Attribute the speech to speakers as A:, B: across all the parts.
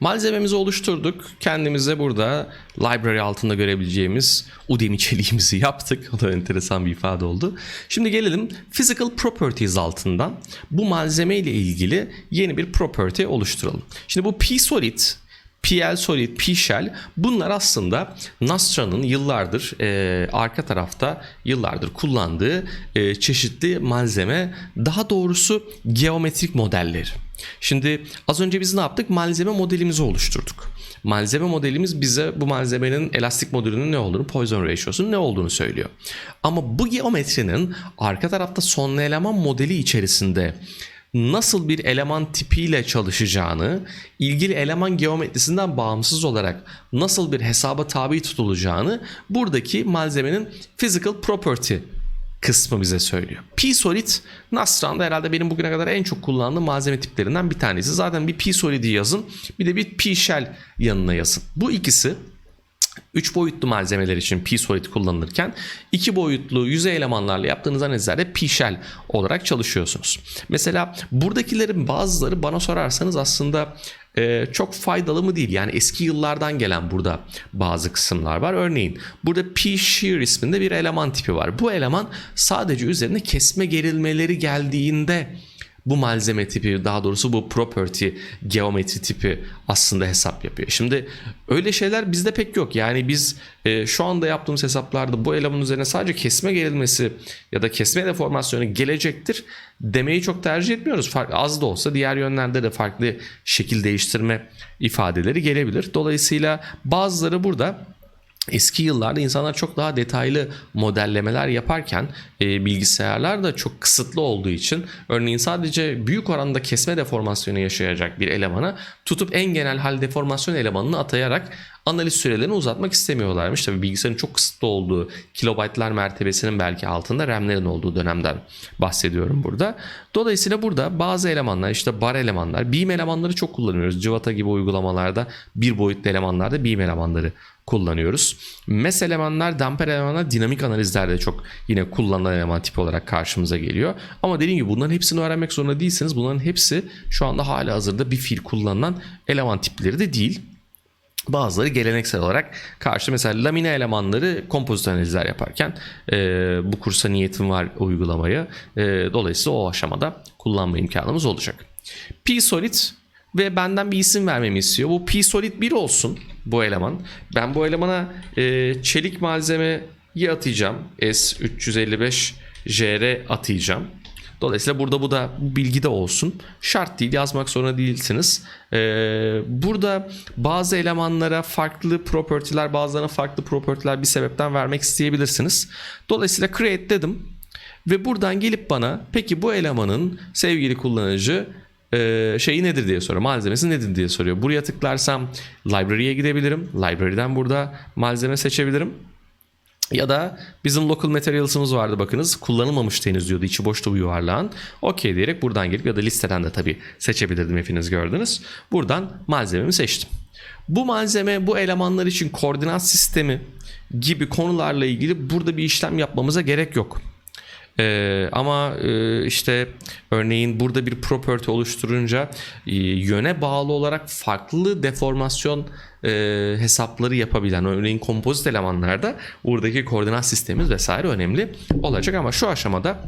A: Malzememizi oluşturduk. Kendimize burada library altında görebileceğimiz Udemy çeliğimizi yaptık. O da enteresan bir ifade oldu. Şimdi gelelim physical properties altından bu malzeme ile ilgili yeni bir property oluşturalım. Şimdi bu P-Solid PL Solid, P-Shell bunlar aslında Nastra'nın yıllardır e, arka tarafta yıllardır kullandığı e, çeşitli malzeme daha doğrusu geometrik modelleri. Şimdi az önce biz ne yaptık? Malzeme modelimizi oluşturduk. Malzeme modelimiz bize bu malzemenin elastik modülünün ne olduğunu, Poisson ratio'sunun ne olduğunu söylüyor. Ama bu geometrinin arka tarafta sonlu eleman modeli içerisinde nasıl bir eleman tipiyle çalışacağını, ilgili eleman geometrisinden bağımsız olarak nasıl bir hesaba tabi tutulacağını buradaki malzemenin physical property kısmı bize söylüyor. P-Solid Nastran'da herhalde benim bugüne kadar en çok kullandığım malzeme tiplerinden bir tanesi. Zaten bir P-Solid'i yazın bir de bir P-Shell yanına yazın. Bu ikisi 3 boyutlu malzemeler için P-Solid kullanılırken 2 boyutlu yüzey elemanlarla yaptığınız analizlerde P-Shell olarak çalışıyorsunuz. Mesela buradakilerin bazıları bana sorarsanız aslında e, çok faydalı mı değil. Yani eski yıllardan gelen burada bazı kısımlar var. Örneğin burada P-Shear isminde bir eleman tipi var. Bu eleman sadece üzerine kesme gerilmeleri geldiğinde bu malzeme tipi daha doğrusu bu property geometri tipi aslında hesap yapıyor. Şimdi öyle şeyler bizde pek yok. Yani biz e, şu anda yaptığımız hesaplarda bu elemanın üzerine sadece kesme gerilmesi ya da kesme deformasyonu gelecektir demeyi çok tercih etmiyoruz. Fark, az da olsa diğer yönlerde de farklı şekil değiştirme ifadeleri gelebilir. Dolayısıyla bazıları burada Eski yıllarda insanlar çok daha detaylı modellemeler yaparken e, bilgisayarlar da çok kısıtlı olduğu için örneğin sadece büyük oranda kesme deformasyonu yaşayacak bir elemana tutup en genel hal deformasyon elemanını atayarak analiz sürelerini uzatmak istemiyorlarmış. Tabii bilgisayarın çok kısıtlı olduğu kilobaytlar mertebesinin belki altında RAM'lerin olduğu dönemden bahsediyorum burada. Dolayısıyla burada bazı elemanlar işte bar elemanlar, beam elemanları çok kullanıyoruz. Civata gibi uygulamalarda bir boyutlu elemanlarda beam elemanları kullanıyoruz. MES elemanlar, damper elemanlar dinamik analizlerde çok yine kullanılan eleman tipi olarak karşımıza geliyor. Ama dediğim gibi bunların hepsini öğrenmek zorunda değilseniz bunların hepsi şu anda hala hazırda bir fiil kullanılan eleman tipleri de değil. Bazıları geleneksel olarak karşı mesela lamine elemanları kompozit analizler yaparken e, bu kursa niyetim var uygulamaya. E, dolayısıyla o aşamada kullanma imkanımız olacak. P-Solid ve benden bir isim vermemi istiyor. Bu P-Solid 1 olsun bu eleman. Ben bu elemana e, çelik malzemeyi atayacağım. S355 JR atayacağım. Dolayısıyla burada bu da bu bilgi de olsun. Şart değil yazmak zorunda değilsiniz. Ee, burada bazı elemanlara farklı property'ler bazılarına farklı property'ler bir sebepten vermek isteyebilirsiniz. Dolayısıyla create dedim. Ve buradan gelip bana peki bu elemanın sevgili kullanıcı e, şeyi nedir diye soruyor. Malzemesi nedir diye soruyor. Buraya tıklarsam library'e gidebilirim. Library'den burada malzeme seçebilirim. Ya da bizim local materials'ımız vardı bakınız. Kullanılmamış henüz diyordu. içi boştu bu yuvarlağın. Okey diyerek buradan gelip ya da listeden de tabii seçebilirdim hepiniz gördünüz. Buradan malzememi seçtim. Bu malzeme bu elemanlar için koordinat sistemi gibi konularla ilgili burada bir işlem yapmamıza gerek yok. Ee, ama e, işte örneğin burada bir property oluşturunca e, yöne bağlı olarak farklı deformasyon e, hesapları yapabilen örneğin kompozit elemanlarda buradaki koordinat sistemimiz vesaire önemli olacak. Ama şu aşamada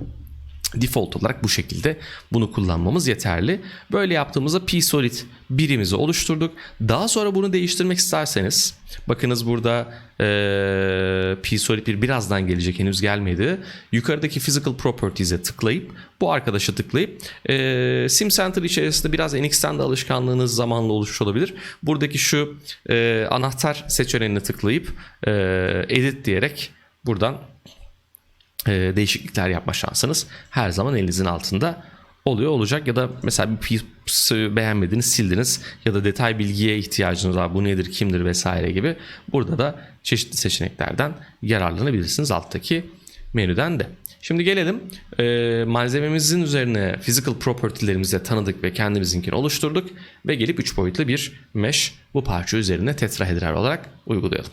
A: default olarak bu şekilde bunu kullanmamız yeterli. Böyle yaptığımızda P-Solid birimizi oluşturduk. Daha sonra bunu değiştirmek isterseniz bakınız burada e, P-Solid 1 birazdan gelecek henüz gelmedi. Yukarıdaki Physical Properties'e tıklayıp bu arkadaşa tıklayıp e, Sim Center içerisinde biraz NX'ten de alışkanlığınız zamanla oluşmuş olabilir. Buradaki şu e, anahtar seçeneğine tıklayıp e, edit diyerek buradan değişiklikler yapma şansınız her zaman elinizin altında oluyor olacak ya da mesela bir piece beğenmediniz sildiniz ya da detay bilgiye ihtiyacınız var bu nedir kimdir vesaire gibi burada da çeşitli seçeneklerden yararlanabilirsiniz alttaki menüden de. Şimdi gelelim e, malzememizin üzerine physical property'lerimizi tanıdık ve kendimizinkini oluşturduk ve gelip 3 boyutlu bir mesh bu parça üzerine tetrahedral olarak uygulayalım.